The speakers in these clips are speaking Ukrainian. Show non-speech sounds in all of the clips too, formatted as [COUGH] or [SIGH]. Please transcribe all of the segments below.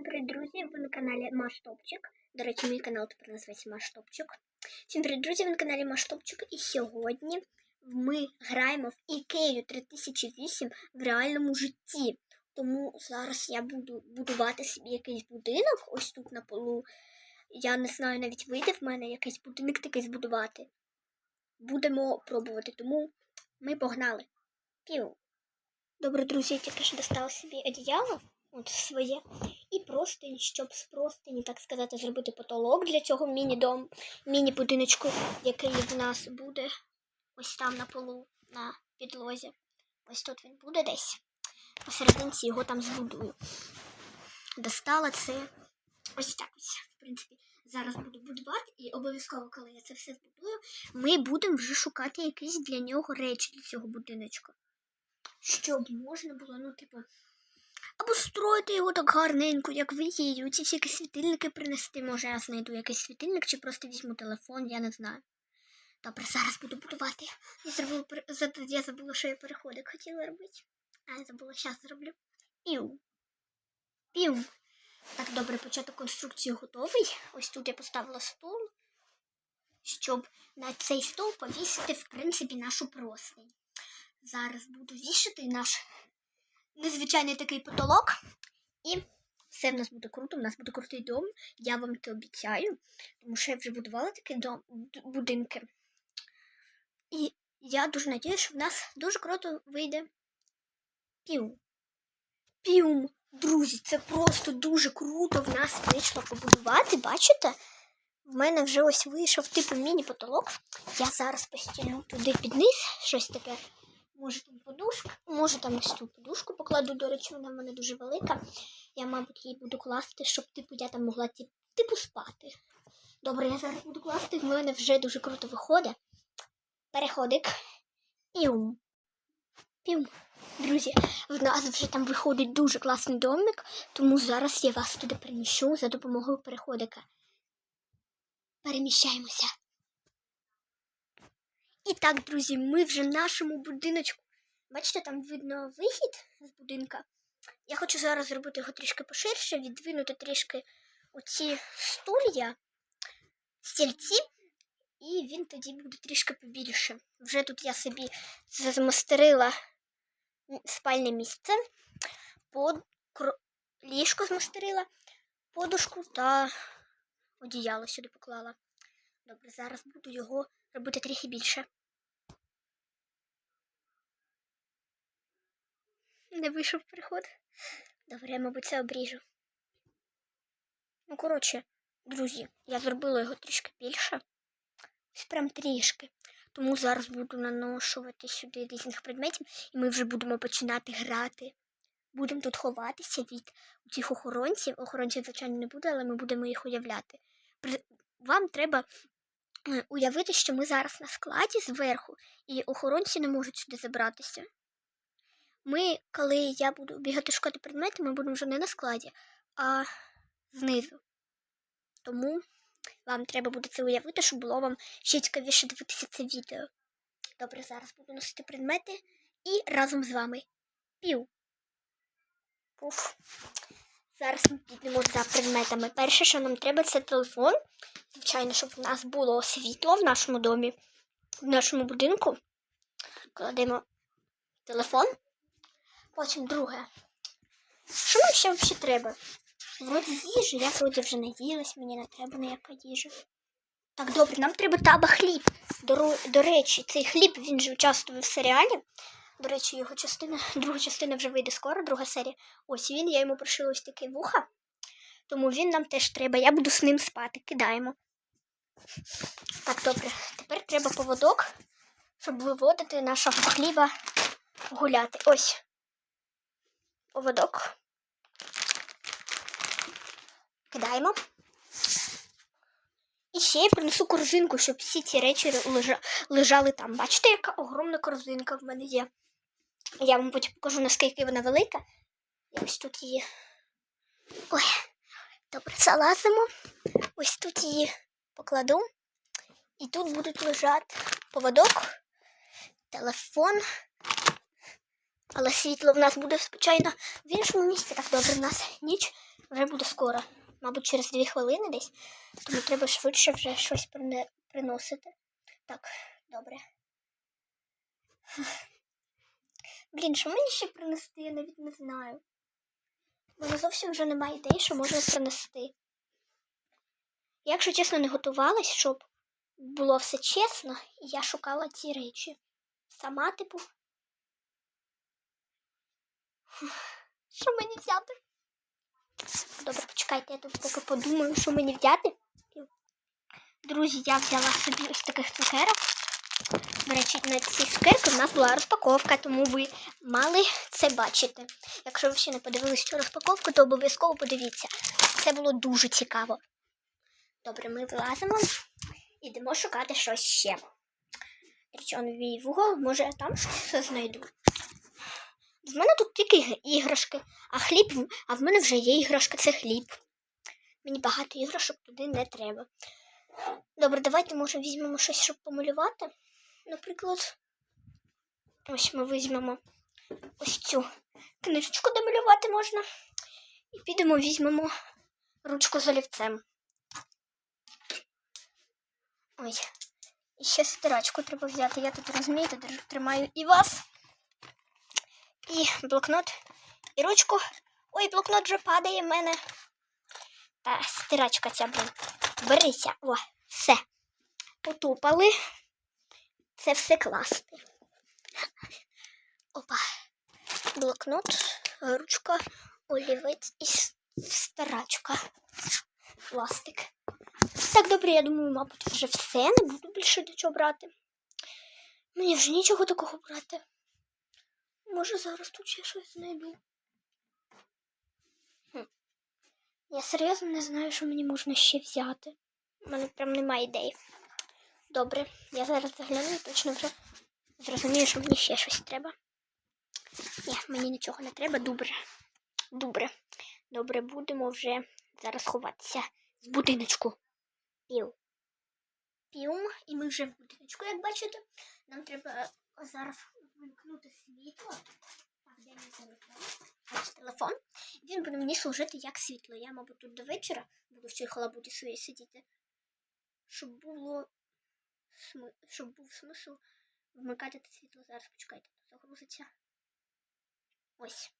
Всім привіт, друзі! Ви на каналі Маштопчик. До речі, мій канал тепер називається Маштопчик. Всім привіт, друзі! Ви на каналі Маштопчик. І сьогодні ми граємо в Ікею 3008 в реальному житті. Тому зараз я буду будувати собі якийсь будинок ось тут на полу. Я не знаю, навіть вийде в мене якийсь будинок такий збудувати. Будемо пробувати, тому ми погнали. Пів. Добре, друзі, я тільки що достала собі одіяло, от своє, і простинь, щоб з простині, так сказати, зробити потолок для цього міні-дом, міні-будиночку, який в нас буде ось там на полу, на підлозі. Ось тут він буде десь. Посерединці його там збудую. Достала це ось так ось. В принципі, зараз буду будувати, і обов'язково, коли я це все збудую, ми будемо вже шукати якісь для нього речі для цього будиночка щоб можна було, ну, типу, або строїти його так гарненько, як ви її, ці всякі світильники принести. Може, я знайду якийсь світильник, чи просто візьму телефон, я не знаю. Добре, зараз буду будувати. Я забула, я забула, що я переходик хотіла робити. А я забула, зараз зроблю. Пів. Пів. Так, добре, початок конструкції готовий. Ось тут я поставила стол, щоб на цей стол повісити, в принципі, нашу простинь. Зараз буду вішати наш незвичайний такий потолок. І все в нас буде круто, у нас буде крутий дом. Я вам це обіцяю, тому що я вже будувала такі дом, будинки. І я дуже сподіваюся, що в нас дуже круто вийде піум. Піум, друзі, це просто дуже круто в нас вийшло побудувати. Бачите? В мене вже ось вийшов типу міні-потолок. Я зараз постілю туди під низ щось таке. Може там подушку, може там ось цю подушку покладу, до речі, вона в мене дуже велика. Я, мабуть, її буду класти, щоб типу я там могла типу спати. Добре, я зараз буду класти, в мене вже дуже круто виходить. Переходик. Піум. Піум. Друзі, в нас вже там виходить дуже класний домик, тому зараз я вас туди переміщу за допомогою переходика. Переміщаємося. І так, друзі, ми вже в нашому будиночку. Бачите, там видно вихід з будинка. Я хочу зараз зробити його трішки поширше, відвинути трішки оці стулья, стільці, і він тоді буде трішки побільше. Вже тут я собі змастерила спальне місце, под... ліжко змастерила, подушку та одіяло сюди поклала. Добре, зараз буду його робити трохи більше. Не вийшов переход. Добре, я, мабуть, це обріжу. Ну, коротше, друзі, я зробила його трішки більше. Ось прям трішки. Тому зараз буду наношувати сюди різних предметів, і ми вже будемо починати грати. Будемо тут ховатися від цих охоронців. Охоронців, звичайно, не буде, але ми будемо їх уявляти. Вам треба уявити, що ми зараз на складі зверху, і охоронці не можуть сюди забратися. Ми, коли я буду бігати шукати предмети, ми будемо вже не на складі, а знизу. Тому вам треба буде це уявити, щоб було вам ще цікавіше дивитися це відео. Добре, зараз буду носити предмети і разом з вами. Пів. Пуф. Зараз ми підемо за предметами. Перше, що нам треба, це телефон. Звичайно, щоб в нас було світло в нашому домі, в нашому будинку. Кладемо телефон. Потім друге. Що нам ще взагалі треба? Вроді їжі, я вроді вже наїлась, мені не треба ніяка їжа. Так, добре, нам треба таба хліб. До, до речі, цей хліб він же участвує в серіалі. До речі, його частина, [LAUGHS] друга частина вже вийде скоро, друга серія. Ось він, я йому пришила ось таке вуха. Тому він нам теж треба. Я буду з ним спати. Кидаємо. Так, добре. Тепер треба поводок, щоб виводити нашого хліба гуляти. Ось. Поводок. Кидаємо. І ще я принесу корзинку, щоб всі ці речі лежали там. Бачите, яка огромна корзинка в мене є. Я вам потім покажу, наскільки вона велика. Я ось тут її. Ой, добре, залазимо. Ось тут її покладу. І тут будуть лежати поводок, телефон. Але світло в нас буде, звичайно, в іншому місці. Так добре, в нас ніч. Вже буде скоро. Мабуть, через дві хвилини десь. Тому треба швидше вже щось приносити. Так, добре. Блін, що мені ще принести, я навіть не знаю. У мене зовсім вже немає ідей, що можна принести. Я, якщо чесно, не готувалась, щоб було все чесно, і я шукала ці речі. Сама, типу. Що мені взяти? Добре, почекайте, я тут поки подумаю, що мені взяти. Друзі, я взяла собі ось таких цукерок. Речі, на ці цукерки в нас була розпаковка, тому ви мали це бачити. Якщо ви ще не подивились цю розпаковку, то обов'язково подивіться. Це було дуже цікаво. Добре, ми вилазимо. Ідемо шукати щось ще. До речі, он мій вугол, може там щось знайду. В мене тут тільки іграшки, а хліб, а в мене вже є іграшка, це хліб. Мені багато іграшок туди не треба. Добре, давайте може візьмемо щось, щоб помалювати. Наприклад, ось ми візьмемо ось цю книжечку, де малювати можна. І підемо візьмемо ручку з олівцем. Ой. І ще стирачку треба взяти. Я тут розумієте, тримаю і вас. І блокнот, і ручку. Ой, блокнот вже падає в мене. Та стирачка ця, блін. Берися. О, все. Потупали. Це все класти. Опа. Блокнот, ручка, олівець і с- стирачка. Пластик. Так, добре, я думаю, мабуть, вже все. Не буду більше нічого брати. Мені вже нічого такого брати. Може, зараз тут ще щось знайду. Хм. Я серйозно не знаю, що мені можна ще взяти. У мене прям немає ідей. Добре, я зараз загляну і точно вже зрозумію, що мені ще щось треба. Ні, мені нічого не треба. Добре. Добре. Добре, будемо вже зараз ховатися з будиночку. Пів. Піум, і ми вже в будиночку, як бачите. Нам треба е, зараз вимкнути світло. Так, де мій телефон? Ось телефон. Він буде мені служити як світло. Я, мабуть, тут до вечора буду в цій халабуді своїй сидіти. Щоб було сми... щоб був смисл вмикати те світло. Зараз почекайте, тут загрузиться. Ось.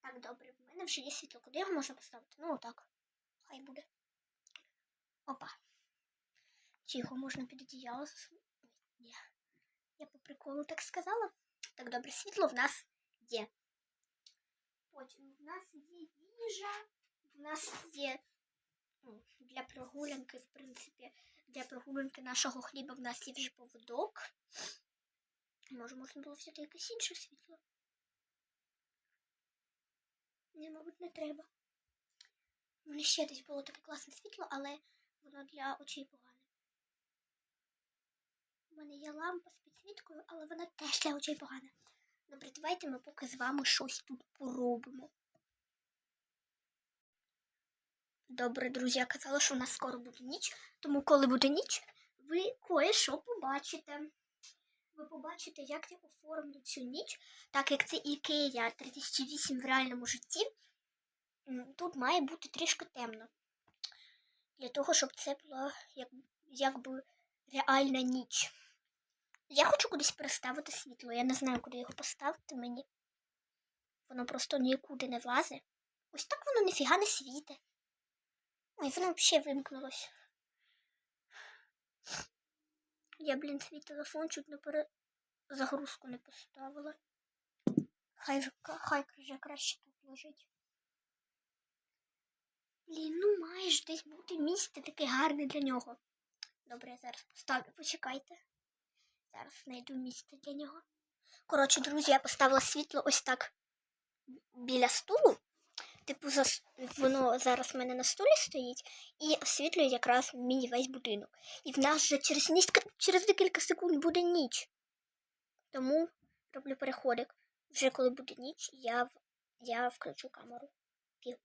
Так, добре, в мене вже є світло. Куди його можна поставити? Ну, отак. Хай буде. Опа. Чи його можна під одіяло засунути? Ні. Я по приколу так сказала. Так, добре, світло в нас є. Потім в нас є їжа, в нас є ну, для прогулянки, в принципі, для прогулянки нашого хліба в нас є вже поводок. Може, можна було взяти якесь інше світло? Ні, мабуть, не треба. У мене ще десь було таке класне світло, але воно для очей погане. У мене є лампа з підсвіткою, але вона теж для очей погана. Добре, давайте ми поки з вами щось тут поробимо. Добре, друзі, я казала, що у нас скоро буде ніч, тому коли буде ніч, ви кое-що побачите. Ви побачите, як я оформлю цю ніч, так як це Ікея 3008 в реальному житті. Тут має бути трішки темно. Для того, щоб це була як, якби реальна ніч. Я хочу кудись переставити світло. Я не знаю, куди його поставити мені. Воно просто нікуди не влазить. Ось так воно ніфіга не світить. Ой, воно взагалі вимкнулось. Я, блін, свій телефон чуть на перезагрузку не поставила. Хай, хай вже краще тут лежить. Блін, ну має ж десь бути місце таке гарне для нього. Добре, я зараз поставлю, почекайте. Зараз знайду місце для нього. Коротше, друзі, я поставила світло ось так біля столу. Типу, за... воно зараз в мене на столі стоїть і освітлює якраз мій весь будинок. І в нас вже через, низька... через декілька секунд буде ніч. Тому роблю переходик. Вже коли буде ніч, я, я включу камеру. Пів.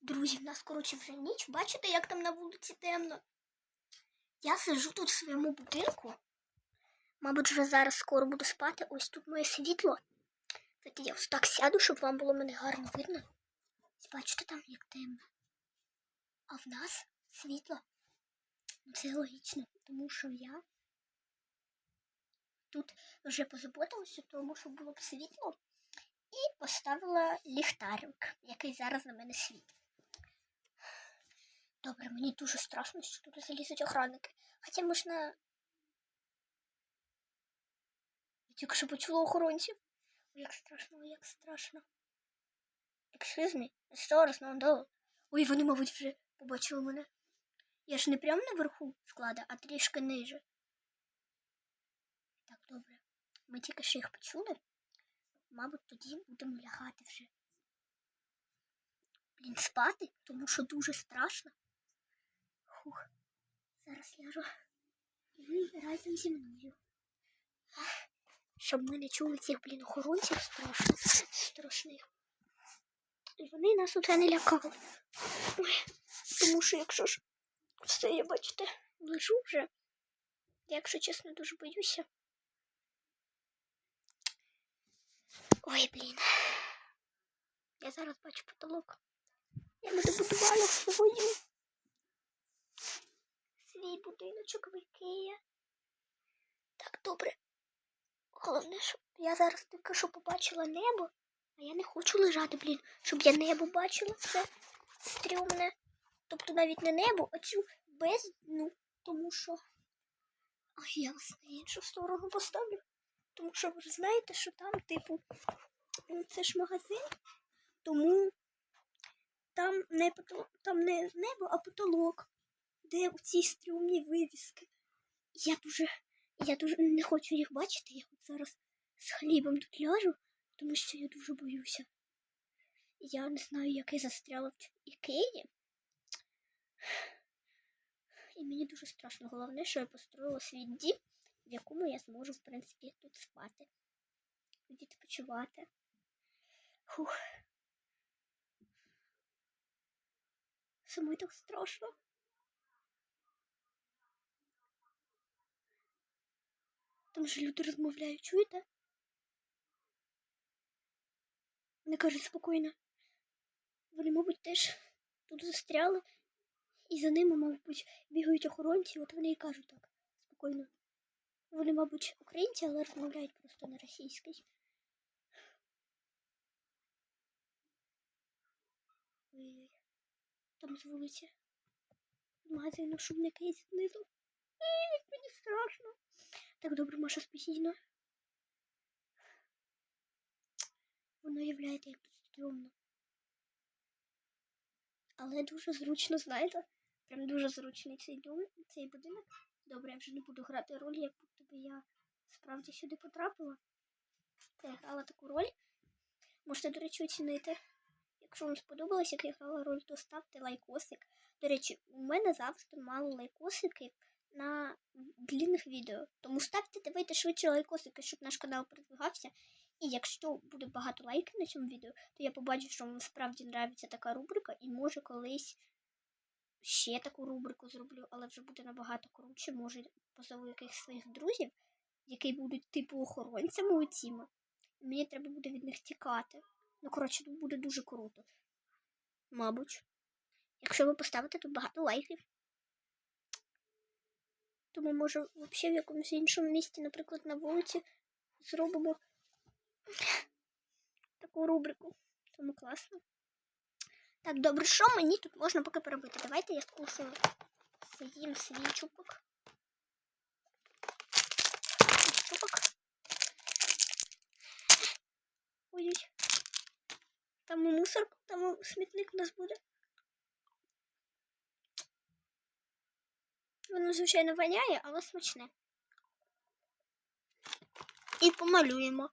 Друзі, в нас, коротше, вже ніч. Бачите, як там на вулиці темно? Я сиджу тут в своєму будинку. Мабуть, вже зараз скоро буду спати. Ось тут моє світло. Давайте я ось так сяду, щоб вам було мене гарно видно. Бачите, там як темно. А в нас світло. Ну, Це логічно, тому що я тут вже позаботилася, тому що було б світло, і поставила ліхтарик, який зараз на мене світить. Добре, мені дуже страшно, що тут залізуть охранники. Хоча можна. Тільки що почула охоронців. Як страшно, як страшно. Excuse me, зараз на долу. Ой, вони, мабуть, вже побачили мене. Я ж не прямо наверху склада, а трішки ниже. Так, добре. Ми тільки що їх почули. Мабуть, тоді будемо лягати вже. Блін, спати, тому що дуже страшно. Хух. Зараз ляжу. І ви разом зі мною. Щоб ми не чули цих, блін, охоронців страшно. Страшних. І вони нас уже не лякали. Ой, тому що якщо ж все, я бачите, лежу вже. Я, якщо чесно, дуже боюся. Ой, блін. Я зараз бачу потолок. Я не добудувала свою. Свій будиночок в Ікея. Так, добре. Головне, щоб я зараз тільки що побачила небо, а я не хочу лежати, блін, щоб я небо бачила. Це стрьомне. Тобто навіть не небо, а цю бездну, тому що. Ой, я вас на іншу сторону поставлю. Тому що ви знаєте, що там, типу, ну, це ж магазин, тому там не потолок, там не небо, а потолок, де ці стрьомні вивіски. Я дуже, я дуже не хочу їх бачити. Я зараз з хлібом тут ляжу, тому що я дуже боюся. Я не знаю, як я застряла в ікеї. І мені дуже страшно. Головне, що я построїла свій дім, в якому я зможу, в принципі, тут спати. Відпочивати. Фух. Самой так страшно. Там же люди розмовляють, чуєте? Вони кажуть спокійно. Вони, мабуть, теж тут застряли. І за ними, мабуть, бігають охоронці, от вони і кажуть так, спокійно. Вони, мабуть, українці, але розмовляють просто на російській. Ой-ой. Там з вулиці. Магазину шубника є знизу. Як мені страшно. Так добре, Маша, спокійно. Воно являється як тут стрьомно. Але дуже зручно, знаєте? Прям дуже зручний цей дом, цей будинок. Добре, я вже не буду грати роль, як будто би я справді сюди потрапила. Та я грала таку роль. Можете, до речі, оцінити. Якщо вам сподобалось, як я грала роль, то ставте лайкосик. До речі, у мене завжди мало лайкосиків на длинних відео. Тому ставте, давайте швидше лайкосики, щоб наш канал продвигався. І якщо буде багато лайків на цьому відео, то я побачу, що вам справді нравиться така рубрика, і може колись ще таку рубрику зроблю, але вже буде набагато круче. Може, позову якихось своїх друзів, які будуть типу охоронцями у Тіма. І мені треба буде від них тікати. Ну, коротше, тут буде дуже круто. Мабуть. Якщо ви поставите тут багато лайків. То може, взагалі в якомусь іншому місці, наприклад, на вулиці, зробимо таку рубрику. Тому класно. Так, добре, що мені тут можна поки поробити? Давайте я скушаю з'їм свій чупок. Чупок. Ой-ой. Там і мусор, там і смітник у нас буде. Воно, звичайно, воняє, але смачне. І помалюємо.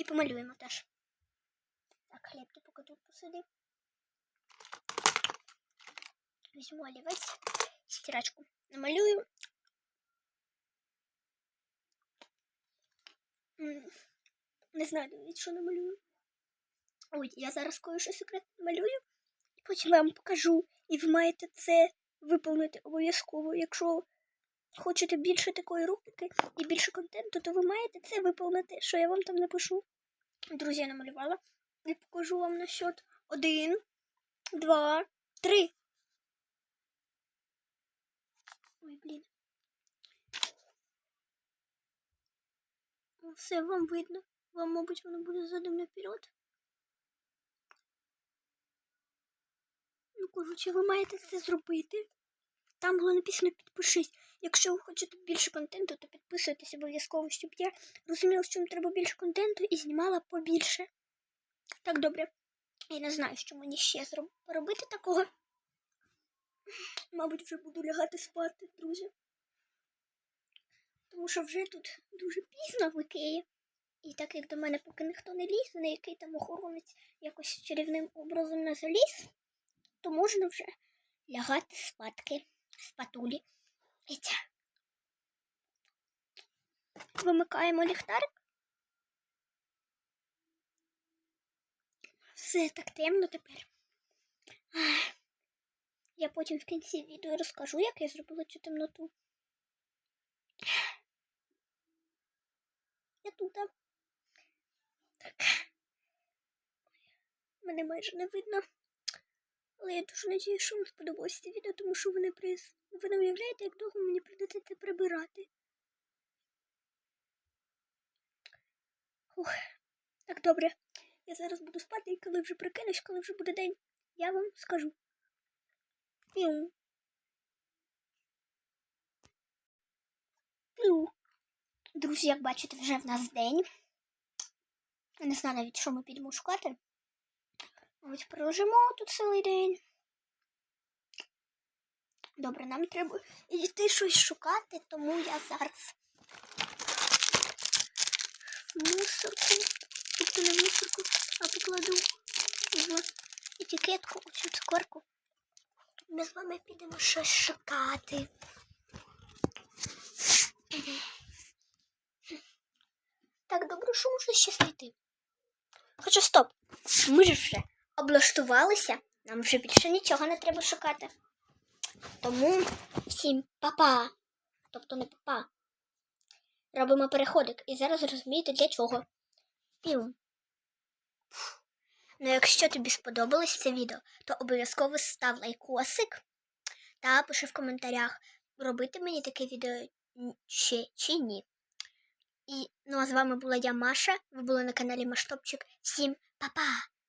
І помалюємо теж. Так, хліб ти поки тут посиди. Візьму олівець, стирачку намалюю. Не знаю, навіть, що намалюю. Ой, я зараз кое-що секретно намалюю, і потім вам покажу. І ви маєте це виповнити обов'язково. Якщо хочете більше такої рубрики і більше контенту, то ви маєте це виповнити, що я вам там напишу. Друзі, я намалювала. І покажу вам насчет Один, два, три. Ой, блін. Ну, Все, вам видно. Вам, мабуть, воно буде задом наперед. Ну, коротше, ви маєте це зробити. Там було написано підпишись. Якщо ви хочете більше контенту, то підписуйтесь обов'язково, щоб я розуміла, що вам треба більше контенту і знімала побільше. Так, добре. Я не знаю, що мені ще робити такого. Мабуть, вже буду лягати спати, друзі. Тому що вже тут дуже пізно в Ікеї. І так як до мене поки ніхто не ліз, на який там охоронець якось чарівним образом не заліз, то можна вже лягати спадки, спатулі. Етя. Вимикаємо ліхтарик. Все так темно тепер. Я потім в кінці відео розкажу, як я зробила цю темноту. Я тут. Так. Мене майже не видно. Але я дуже надію, що вам сподобалося це відео, тому що ви не приз. Ви не уявляєте, як довго мені прийдеться це прибирати. Ух. Так, добре. Я зараз буду спати, і коли вже прикинусь, коли вже буде день, я вам скажу. Піу. Піу. Друзі, як бачите, вже в нас день. Я не знаю навіть, що ми підемо шукати. Ось пролежимо тут цілий день. Добре, нам треба йти щось шукати, тому я зараз мусорку, тобто не мусорку, а покладу в етикетку оцю цукорку. Ми з вами підемо щось шукати. Так, добре, що можна ще знайти? Хоча стоп, ми ж вже облаштувалися, нам вже більше нічого не треба шукати. Тому всім папа, тобто не папа. Робимо переходик і зараз розумієте для чого. Пів. Ну, якщо тобі сподобалось це відео, то обов'язково став лайкосик та пиши в коментарях, робити мені таке відео ще чи ні. І ну а з вами була я Маша. Ви були на каналі Маштопчик. Всім па-па!